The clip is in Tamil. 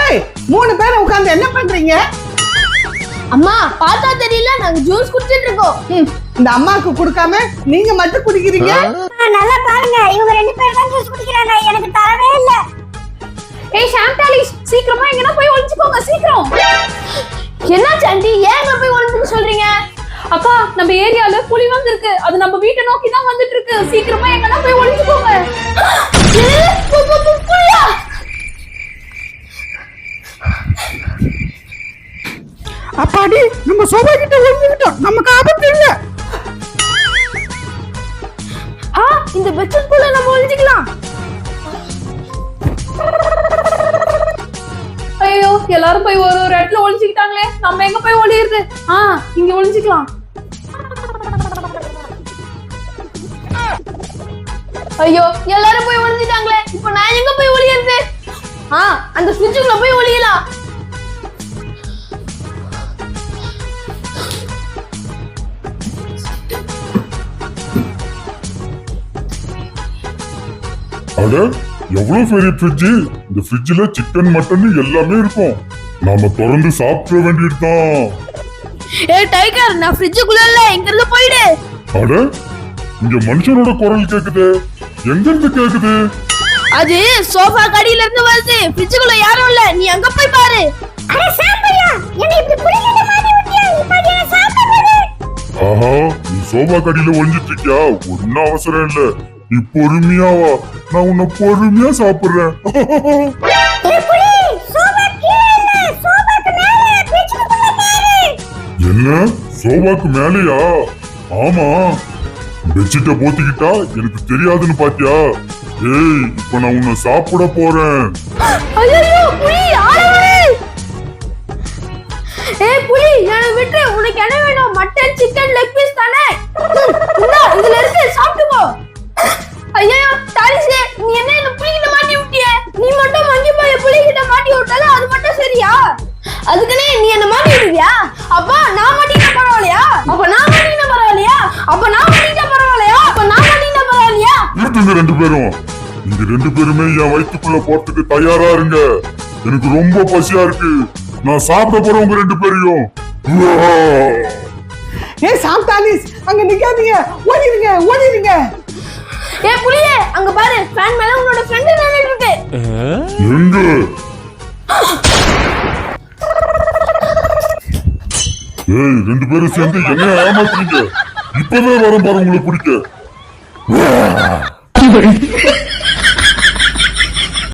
ஏய் மூணு பேரும் உட்கார்ந்து என்ன பண்றீங்க? அம்மா பார்த்தா தெரியல நாங்க ஜூஸ் குடிச்சிட்டு இருக்கோம். இந்த அம்மாக்கு கொடுக்காம நீங்க மட்டும் குடிக்கிறீங்க? நல்லா பாருங்க இவங்க ரெண்டு பேரும் தான் ஜூஸ் குடிக்கிறாங்க எனக்கு தரவே இல்ல. ஏய் சாந்தாலி சீக்கிரமா எங்கனா போய் ஒளிஞ்சுக்கோங்க சீக்கிரம். என்ன சாண்டி ஏன் போய் ஒளிஞ்சுக்க சொல்றீங்க? அக்கா நம்ம ஏரியால புலி வந்திருக்கு. அது நம்ம வீட்டை நோக்கி தான் வந்துட்டு இருக்கு சீக்கிரமா எங்கனா போய் ஒளிஞ்சுக்கோங்க? அப்பாடி நம்ம சோபா கிட்ட ஒழிஞ்சுக்கிட்டோம் நமக்கு ஆபத்து இல்ல. ஆ இந்த பெட்ஷீட்குள்ள நம்ம ஒளிஞ்சுக்கலாம். ஐயோ எல்லாரும் போய் ஒரு ஒரு இடத்துல ஒளிஞ்சுக்கிட்டாங்களே. நம்ம எங்க போய் ஒளியுறது? ஆ இங்க ஒளிஞ்சுக்கலாம். ஐயோ எல்லாரும் போய் ஒளிஞ்சிட்டாங்களே. இப்போ நான் எங்க போய் ஒளியறது? ஆ அந்த ஃப்ரிட்ஜுக்குள்ள போய் ஒளியலாம். அட எவ்வளவு பெரிய ஃப்ரிட்ஜ் இந்த ஃப்ரிட்ஜ்ல சிக்கன் மட்டன் எல்லாமே இருக்கும். நாம திறந்து சாப்பிட வேண்டியதுதான். ஏய் டைகர் நான் ஃப்ரிட்ஜுக்குள்ள இல்ல இங்க இருந்து போயிடு. அட இங்க மனுஷனோட குரல் கேக்குது. எங்க இருந்து கேக்குது? அது சோஃபா கடியில இருந்து வருது. ஃப்ரிட்ஜுக்குள்ள யாரும் இல்ல. நீ அங்க போய் பாரு. அட சாப்பிடுயா என்ன இப்படி புளிக்கிட்ட மாட்டி விட்டியா இப்ப அது என்ன சாப்பிடுறது? ஆஹா நீ சோபா கடியில ஒழிஞ்சிட்டு இருக்கியா ஒன்னும் அவசரம் இல்ல. நீ பொறுமையா வா. நான் உன்னை பொறுமையா சாப்பிடுறேன். என்ன? சோபாக்கு மேலயா? ஆமா. பெட்ஷீட்டை போத்திக்கிட்டா எனக்கு தெரியாதுன்னு பாத்தியா? ஏய் இப்ப நான் உன்னை சாப்பிட போறேன். ஏய் புலி என்ன விட்டு உனக்கு என்ன வேணும்? மட்டன் சிக்கன் லெக் பீஸ் தானே? இந்தா இதுல இருக்கு போ. ஐயோ தாரிசே நீ என்ன என்ன புலி கிட்ட மாட்டி விட்டிய? நீ மட்டும் மங்கி போய் புலி கிட்ட மாட்டி விட்டால அது மட்டும் சரியா? அதுக்குனே நீ என்ன மாட்டி விடுவியா? ரெண்டு பேரும். நீங்க ரெண்டு பேருமே என் வயித்துக்குள்ள போறதுக்கு தயாரா இருங்க. எனக்கு ரொம்ப பசியா இருக்கு. நான் சாப்பிட போறேன் உங்க ரெண்டு பேரையும். உவா! ஏய் சாந்தாலிஸ் அங்க நிக்காதீங்க. ஓடிடுங்க ஓடிடுங்க ஏ புலியே அங்க பாரு ஃபேன் மேல உன்னோட ஃப்ரெண்ட் நின்னுட்டு இருக்கு. எங்க? ஏய் ரெண்டு பேரும் சேர்ந்து என்ன ஏமாத்துறீங்க? இப்பவே வரேன் பாரு உங்களை பிடிக்க. それ。